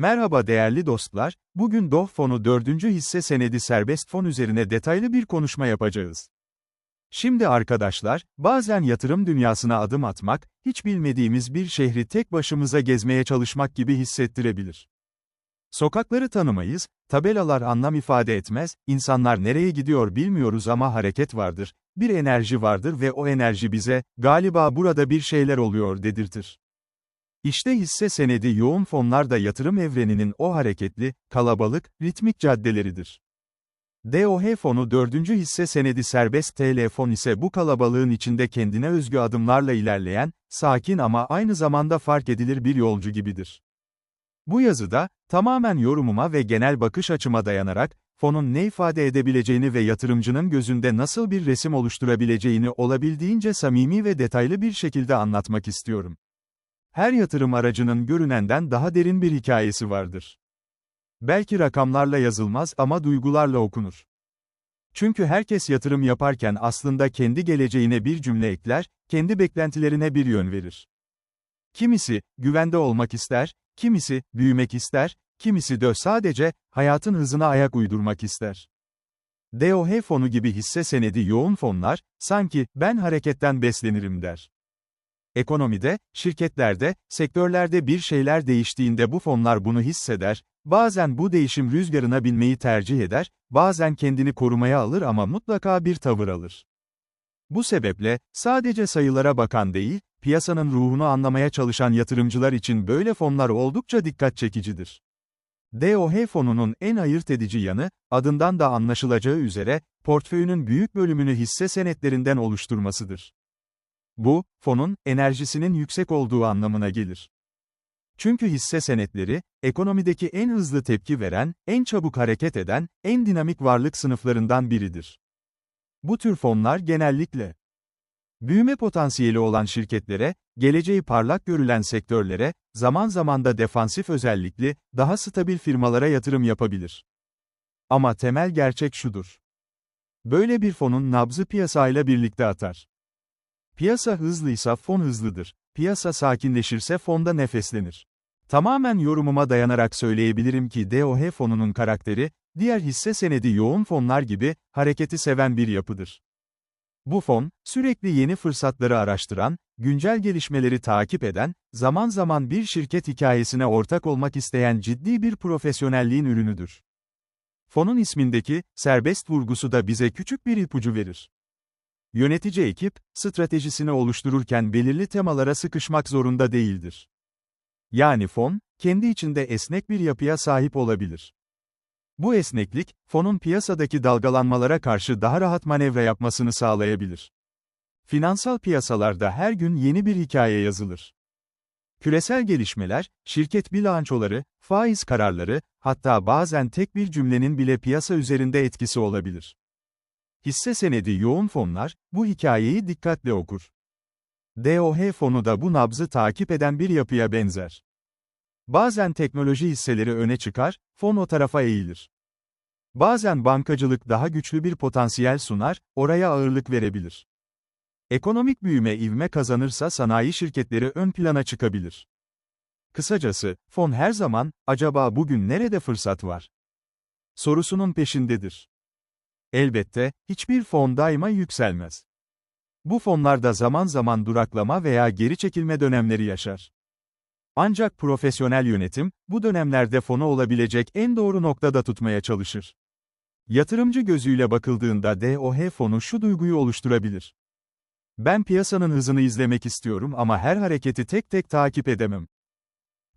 Merhaba değerli dostlar, bugün DOH fonu 4. hisse senedi serbest fon üzerine detaylı bir konuşma yapacağız. Şimdi arkadaşlar, bazen yatırım dünyasına adım atmak, hiç bilmediğimiz bir şehri tek başımıza gezmeye çalışmak gibi hissettirebilir. Sokakları tanımayız, tabelalar anlam ifade etmez, insanlar nereye gidiyor bilmiyoruz ama hareket vardır, bir enerji vardır ve o enerji bize, galiba burada bir şeyler oluyor dedirtir. İşte hisse senedi yoğun fonlar da yatırım evreninin o hareketli, kalabalık, ritmik caddeleridir. DOH fonu 4. hisse senedi serbest TL fon ise bu kalabalığın içinde kendine özgü adımlarla ilerleyen, sakin ama aynı zamanda fark edilir bir yolcu gibidir. Bu yazıda, tamamen yorumuma ve genel bakış açıma dayanarak, fonun ne ifade edebileceğini ve yatırımcının gözünde nasıl bir resim oluşturabileceğini olabildiğince samimi ve detaylı bir şekilde anlatmak istiyorum. Her yatırım aracının görünenden daha derin bir hikayesi vardır. Belki rakamlarla yazılmaz ama duygularla okunur. Çünkü herkes yatırım yaparken aslında kendi geleceğine bir cümle ekler, kendi beklentilerine bir yön verir. Kimisi, güvende olmak ister, kimisi, büyümek ister, kimisi de sadece, hayatın hızına ayak uydurmak ister. DOH fonu gibi hisse senedi yoğun fonlar, sanki, ben hareketten beslenirim der. Ekonomide, şirketlerde, sektörlerde bir şeyler değiştiğinde bu fonlar bunu hisseder, bazen bu değişim rüzgarına binmeyi tercih eder, bazen kendini korumaya alır ama mutlaka bir tavır alır. Bu sebeple, sadece sayılara bakan değil, piyasanın ruhunu anlamaya çalışan yatırımcılar için böyle fonlar oldukça dikkat çekicidir. DOH fonunun en ayırt edici yanı, adından da anlaşılacağı üzere, portföyünün büyük bölümünü hisse senetlerinden oluşturmasıdır. Bu, fonun, enerjisinin yüksek olduğu anlamına gelir. Çünkü hisse senetleri, ekonomideki en hızlı tepki veren, en çabuk hareket eden, en dinamik varlık sınıflarından biridir. Bu tür fonlar genellikle, büyüme potansiyeli olan şirketlere, geleceği parlak görülen sektörlere, zaman zaman da defansif özellikli, daha stabil firmalara yatırım yapabilir. Ama temel gerçek şudur. Böyle bir fonun nabzı piyasayla birlikte atar. Piyasa hızlıysa fon hızlıdır. Piyasa sakinleşirse fonda nefeslenir. Tamamen yorumuma dayanarak söyleyebilirim ki DOH fonunun karakteri, diğer hisse senedi yoğun fonlar gibi, hareketi seven bir yapıdır. Bu fon, sürekli yeni fırsatları araştıran, güncel gelişmeleri takip eden, zaman zaman bir şirket hikayesine ortak olmak isteyen ciddi bir profesyonelliğin ürünüdür. Fonun ismindeki, serbest vurgusu da bize küçük bir ipucu verir. Yönetici ekip, stratejisini oluştururken belirli temalara sıkışmak zorunda değildir. Yani fon, kendi içinde esnek bir yapıya sahip olabilir. Bu esneklik, fonun piyasadaki dalgalanmalara karşı daha rahat manevra yapmasını sağlayabilir. Finansal piyasalarda her gün yeni bir hikaye yazılır. Küresel gelişmeler, şirket bilançoları, faiz kararları, hatta bazen tek bir cümlenin bile piyasa üzerinde etkisi olabilir. Hisse senedi yoğun fonlar, bu hikayeyi dikkatle okur. DOH fonu da bu nabzı takip eden bir yapıya benzer. Bazen teknoloji hisseleri öne çıkar, fon o tarafa eğilir. Bazen bankacılık daha güçlü bir potansiyel sunar, oraya ağırlık verebilir. Ekonomik büyüme ivme kazanırsa sanayi şirketleri ön plana çıkabilir. Kısacası, fon her zaman, acaba bugün nerede fırsat var? Sorusunun peşindedir. Elbette, hiçbir fon daima yükselmez. Bu fonlarda zaman zaman duraklama veya geri çekilme dönemleri yaşar. Ancak profesyonel yönetim, bu dönemlerde fonu olabilecek en doğru noktada tutmaya çalışır. Yatırımcı gözüyle bakıldığında DOH fonu şu duyguyu oluşturabilir. Ben piyasanın hızını izlemek istiyorum ama her hareketi tek tek takip edemem.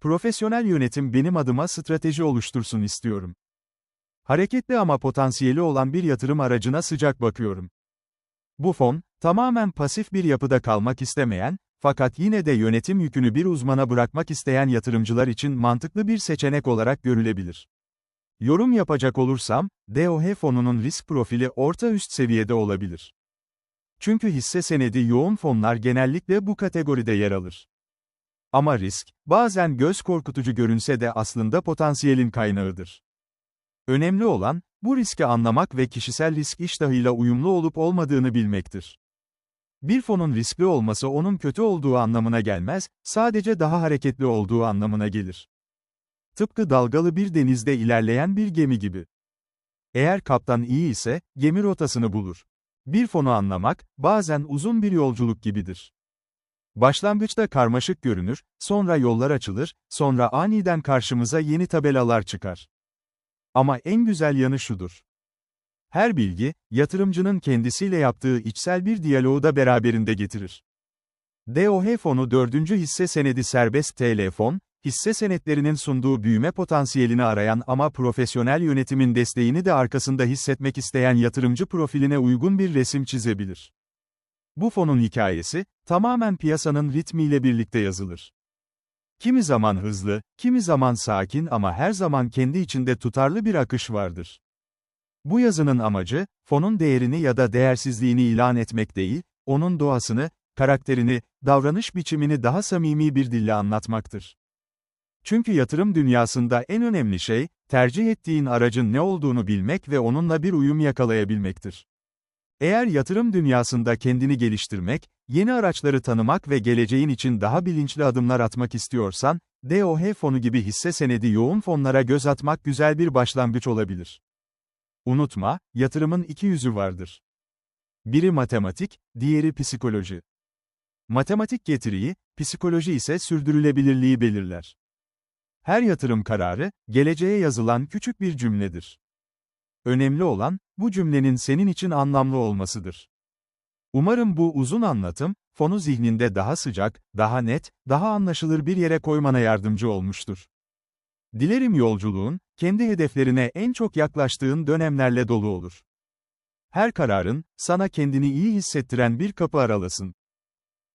Profesyonel yönetim benim adıma strateji oluştursun istiyorum. Hareketli ama potansiyeli olan bir yatırım aracına sıcak bakıyorum. Bu fon, tamamen pasif bir yapıda kalmak istemeyen, fakat yine de yönetim yükünü bir uzmana bırakmak isteyen yatırımcılar için mantıklı bir seçenek olarak görülebilir. Yorum yapacak olursam, DOH fonunun risk profili orta üst seviyede olabilir. Çünkü hisse senedi yoğun fonlar genellikle bu kategoride yer alır. Ama risk, bazen göz korkutucu görünse de aslında potansiyelin kaynağıdır. Önemli olan, bu riski anlamak ve kişisel risk iştahıyla uyumlu olup olmadığını bilmektir. Bir fonun riskli olması onun kötü olduğu anlamına gelmez, sadece daha hareketli olduğu anlamına gelir. Tıpkı dalgalı bir denizde ilerleyen bir gemi gibi. Eğer kaptan iyi ise, gemi rotasını bulur. Bir fonu anlamak, bazen uzun bir yolculuk gibidir. Başlangıçta karmaşık görünür, sonra yollar açılır, sonra aniden karşımıza yeni tabelalar çıkar. Ama en güzel yanı şudur. Her bilgi, yatırımcının kendisiyle yaptığı içsel bir diyaloğu da beraberinde getirir. DOH fonu 4. hisse senedi serbest TL fon, hisse senetlerinin sunduğu büyüme potansiyelini arayan ama profesyonel yönetimin desteğini de arkasında hissetmek isteyen yatırımcı profiline uygun bir resim çizebilir. Bu fonun hikayesi, tamamen piyasanın ritmiyle birlikte yazılır. Kimi zaman hızlı, kimi zaman sakin ama her zaman kendi içinde tutarlı bir akış vardır. Bu yazının amacı, fonun değerini ya da değersizliğini ilan etmek değil, onun doğasını, karakterini, davranış biçimini daha samimi bir dille anlatmaktır. Çünkü yatırım dünyasında en önemli şey, tercih ettiğin aracın ne olduğunu bilmek ve onunla bir uyum yakalayabilmektir. Eğer yatırım dünyasında kendini geliştirmek, yeni araçları tanımak ve geleceğin için daha bilinçli adımlar atmak istiyorsan, DOH fonu gibi hisse senedi yoğun fonlara göz atmak güzel bir başlangıç olabilir. Unutma, yatırımın iki yüzü vardır. Biri matematik, diğeri psikoloji. Matematik getiriyi, psikoloji ise sürdürülebilirliği belirler. Her yatırım kararı, geleceğe yazılan küçük bir cümledir. Önemli olan, bu cümlenin senin için anlamlı olmasıdır. Umarım bu uzun anlatım, fonu zihninde daha sıcak, daha net, daha anlaşılır bir yere koymana yardımcı olmuştur. Dilerim yolculuğun, kendi hedeflerine en çok yaklaştığın dönemlerle dolu olur. Her kararın, sana kendini iyi hissettiren bir kapı aralasın.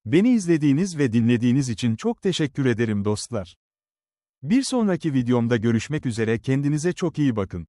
Beni izlediğiniz ve dinlediğiniz için çok teşekkür ederim dostlar. Bir sonraki videomda görüşmek üzere kendinize çok iyi bakın.